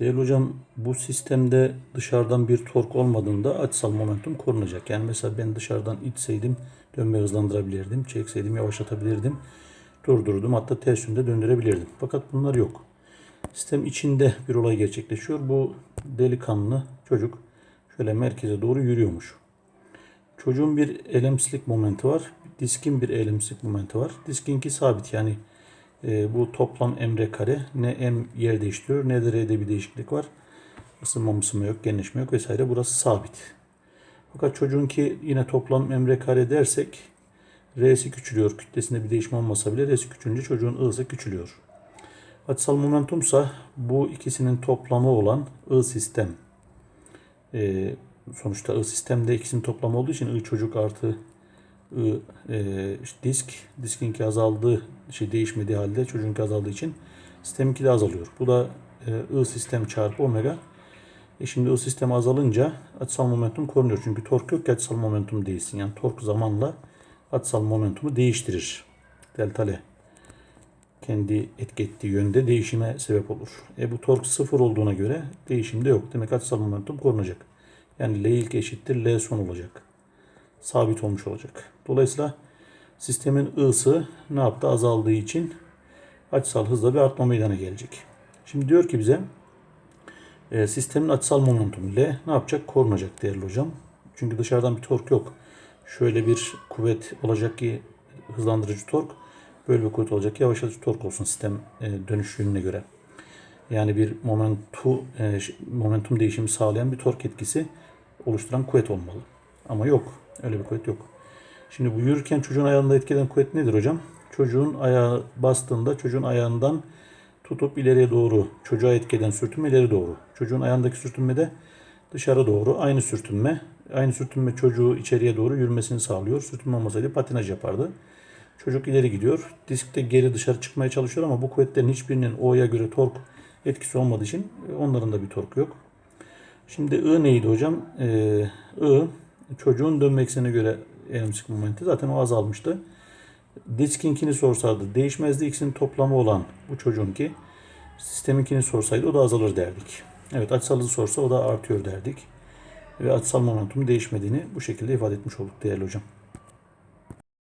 Değerli hocam bu sistemde dışarıdan bir tork olmadığında açısal momentum korunacak. Yani mesela ben dışarıdan itseydim dönme hızlandırabilirdim. Çekseydim yavaşlatabilirdim. Durdurdum hatta ters yönde döndürebilirdim. Fakat bunlar yok. Sistem içinde bir olay gerçekleşiyor. Bu delikanlı çocuk şöyle merkeze doğru yürüyormuş. Çocuğun bir elemsizlik momenti var. Diskin bir elemsizlik momenti var. Diskinki sabit yani e, bu toplam emre kare ne m yer değiştiriyor ne de r'de bir değişiklik var. Isınma mısınma yok, genleşme yok vesaire. Burası sabit. Fakat çocuğunki yine toplam emre kare dersek r'si küçülüyor. Kütlesinde bir değişme olmasa bile r'si küçülünce çocuğun i'si küçülüyor. Açısal momentumsa bu ikisinin toplamı olan I sistem. E, sonuçta I sistemde ikisinin toplamı olduğu için I çocuk artı e, işte disk, diskinki azaldığı, şey değişmediği halde çocuğunki azaldığı için sisteminki de azalıyor. Bu da e, I sistem çarpı omega. E şimdi I sistem azalınca açısal momentum korunuyor. Çünkü tork yok ki açısal momentum değişsin. Yani tork zamanla açısal momentumu değiştirir. Delta L kendi etki ettiği yönde değişime sebep olur. E bu tork sıfır olduğuna göre değişim de yok. Demek açısal momentum korunacak. Yani L ilk eşittir L son olacak. Sabit olmuş olacak. Dolayısıyla sistemin ısı ne yaptı? Azaldığı için açısal hızla bir artma meydana gelecek. Şimdi diyor ki bize e, sistemin açısal momentumu L ne yapacak? Korunacak değerli hocam. Çünkü dışarıdan bir tork yok. Şöyle bir kuvvet olacak ki hızlandırıcı tork böyle bir kuvvet olacak ki yavaşlatıcı tork olsun sistem e, dönüş yönüne göre. Yani bir momentu, e, momentum değişimi sağlayan bir tork etkisi oluşturan kuvvet olmalı. Ama yok. Öyle bir kuvvet yok. Şimdi bu yürürken çocuğun ayağında etkilenen kuvvet nedir hocam? Çocuğun ayağı bastığında çocuğun ayağından tutup ileriye doğru çocuğa etkilenen sürtünme ileri doğru. Çocuğun ayağındaki sürtünme de dışarı doğru aynı sürtünme. Aynı sürtünme çocuğu içeriye doğru yürümesini sağlıyor. Sürtünme olmasaydı patinaj yapardı. Çocuk ileri gidiyor. Disk de geri dışarı çıkmaya çalışıyor ama bu kuvvetlerin hiçbirinin O'ya göre tork etkisi olmadığı için onların da bir torku yok. Şimdi I neydi hocam? Ee, I çocuğun dönme eksenine göre elemsik momenti zaten o azalmıştı. Diskinkini sorsaydı değişmezdi. İkisinin toplamı olan bu çocuğunki sisteminkini sorsaydı o da azalır derdik. Evet açısalı sorsa o da artıyor derdik. Ve açısal momentumun değişmediğini bu şekilde ifade etmiş olduk değerli hocam.